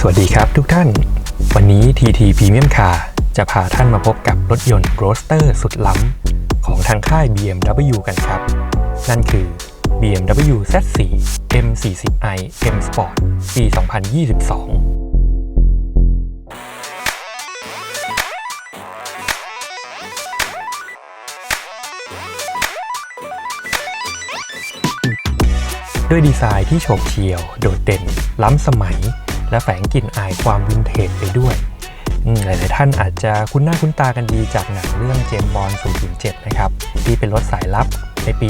สวัสดีครับทุกท่าน วันนี้ TT Premium Car จะพาท่านมาพบกับรถยนต์ Roadster สุดล้ำของทางค่าย BMW กันครับ นั่นคือ BMW Z4 M40i M Sport ปี 2022ด้วยดีไซน์ที่โฉบเฉี่ยว โดดเด่น ล้ำสมัย และแฝงกลิ่นอายความวินเทจไปด้วยหลายๆท่านอาจจะคุ้นหน้าคุ้นตากันดีจากหนังเรื่องเจมบอล007 นะครับ ที่เป็นรถสายลับในปี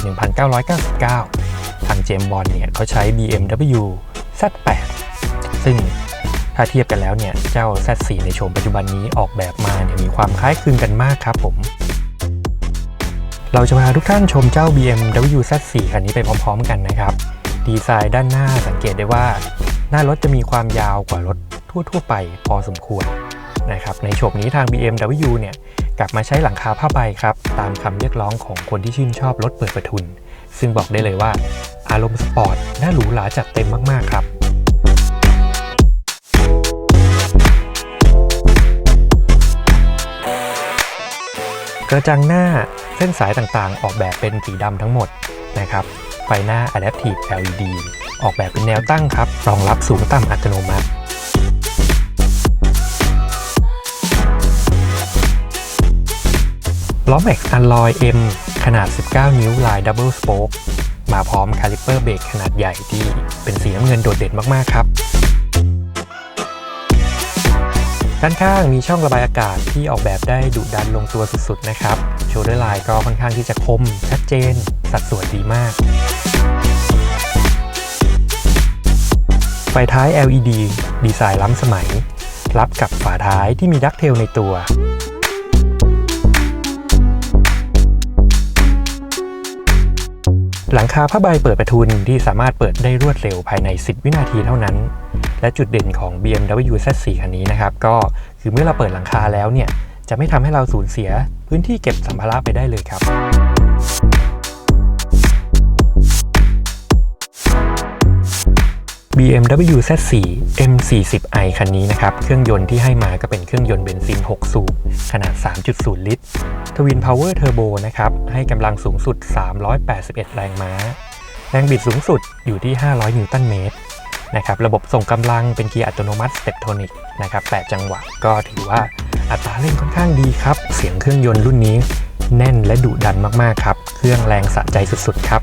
1999 ทางเจมบอลเนี่ยเขาใช้ BMW Z8 ซึ่งถ้าเทียบกันแล้วเนี่ย เจ้า Z4 ในโฉมปัจจุบันนี้ออกแบบมาเนี่ยมีความคล้ายคลึงกันมากครับผม เราจะพาทุกท่านชมเจ้า BMW Z4 คันนี้ไปพร้อมๆกันนะครับ ดีไซน์ด้านหน้าสังเกตได้ว่า หน้ารถจะมีความยาวกว่ารถทั่ว ๆ ไปพอสมควรนะครับในโฉมนี้ทาง BMW เนี่ยกลับมาใช้หลังคาผ้าใบครับ ตามคำเรียกร้องของคนที่ชื่นชอบรถเปิดประทุน ซึ่งบอกได้เลยว่า อารมณ์สปอร์ตน่าหรูหราจัดเต็มมาก ๆ ครับกระจังหน้าเส้นสายต่างๆ ออกแบบเป็นสีดำทั้งหมดนะครับ ไฟหน้า Adaptive LED ออกแบบเป็นแนวตั้งครับ รองรับสูงต่ำอัตโนมัติล้อแม็กซ์อัลลอย M ขนาด 19 นิ้วลายดับเบิลสโป๊กมาพร้อมคาลิปเปอร์เบรกขนาดใหญ่ที่เป็นสีน้ำเงินโดดเด่นมาก ๆ ครับ ด้านข้างมีช่องระบายอากาศที่ออกแบบได้ดุดันลงตัวสุด ๆ นะครับ โชว์ด้วยลายก็ค่อนข้างที่จะคม ชัดเจน สัดส่วนดีมาก ฟท้าย LED ดีไซน์ล้ำสมัย รับกับฝาท้ายที่มีดักเทลในตัว หลังคาผ้าใบเปิดประทุนที่สามารถเปิดได้รวดเร็วภายใน 10 วินาทีเท่านั้น และจุดเด่นของ BMW Z4 คันนี้นะครับ ก็คือเมื่อเราเปิดหลังคาแล้วเนี่ย จะไม่ทำให้เราสูญเสียพื้นที่เก็บสัมภาระไปได้เลยครับ BMW Z4 M40i คันนี้นะครับ เครื่องยนต์ที่ให้มาก็เป็นเครื่องยนต์เบนซิน 6 สูบ ขนาด 3.0 ลิตร Twin Power Turbo นะครับ ให้กำลังสูงสุด 381 แรงม้า แรงบิดสูงสุดอยู่ที่ 500 นิวตันเมตรนะครับระบบส่งกำลังเป็นเกียร์อัตโนมัติ Steptronic นะครับ 8 จังหวะก็ถือว่าอัตราเร่งค่อนข้างดีครับ เสียงเครื่องยนต์รุ่นนี้ แน่นและดุดันมากๆครับ เครื่องแรงสะใจสุดๆครับ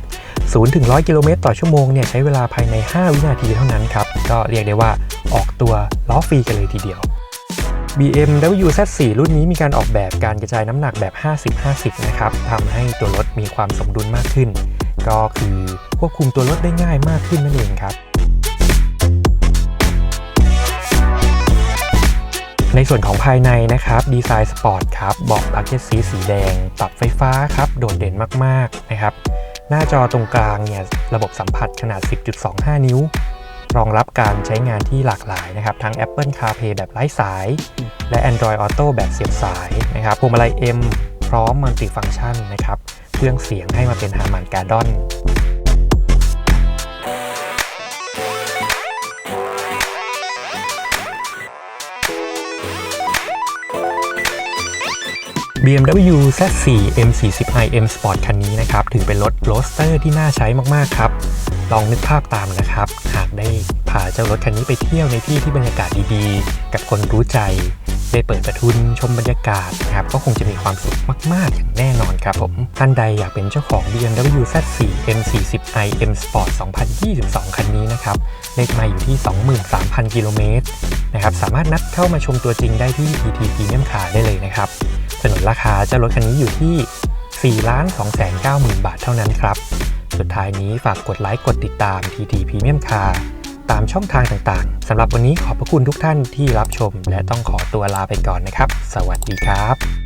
0ถึง100 กิโลเมตรต่อชั่วโมงเนี่ยใช้เวลาภายใน 5 วินาทีเท่านั้นครับ ก็เรียกได้ว่าออกตัวล้อฟรีกันเลยทีเดียว BMW Z4 รุ่นนี้มีการออกแบบการกระจายน้ำหนักแบบ 50-50 นะครับทำให้ตัวรถมีความสมดุลมากขึ้น ก็คือควบคุมตัวรถได้ง่ายมากขึ้นนั่นเองครับในส่วนของภายในนะครับดีไซน์สปอร์ตครับเบาะบักเก็ตซีสีแดง ปรับไฟฟ้าครับ โดดเด่นมาก ๆ นะครับ หน้าจอตรงกลางเนี่ยระบบสัมผัสขนาด 10.25 นิ้ว รองรับการใช้งานที่หลากหลายนะครับ ทั้ง Apple CarPlay แบบไร้สาย และ Android Auto แบบเสียบสายนะครับพวงมาลัย M พร้อมมัลติฟังก์ชันนะครับ เครื่องเสียงให้มาเป็นฮาร์มันการ์ดอน BMW Z4 M40i M Sport คันนี้นะครับ ถือเป็นรถโรสเตอร์ที่น่าใช้มาก ๆ ครับ ลองนึกภาพตามนะครับ หากได้พาเจ้ารถคันนี้ไปเที่ยวในที่ที่บรรยากาศดีๆ กับคนรู้ใจ ได้เปิดประทุนชมบรรยากาศนะครับ ก็คงจะมีความสุขมาก ๆ อย่างแน่นอนครับผม ท่านใดอยากเป็นเจ้าของ BMW Z4 M40i M Sport 2022 คันนี้นะครับ เลขไมาอยู่ที่ 23,000 กิโลเมตรนะครับ สามารถนัดเข้ามาชมตัวจริงได้ที่ TT Premium Car ได้เลยนะครับ สนุนราคาเจ้ารถคันนี้อยู่ที่4 2 9 0 0 0 0 บาทเท่านั้นครับ สุดท้ายนี้ฝากกดไลค์กดติดตาม TT Premium Car ตามช่องทางต่างๆสำหรับวันนี้ขอบพระคุณทุกท่านที่รับชม และต้องขอตัวลาไปก่อนนะครับ สวัสดีครับ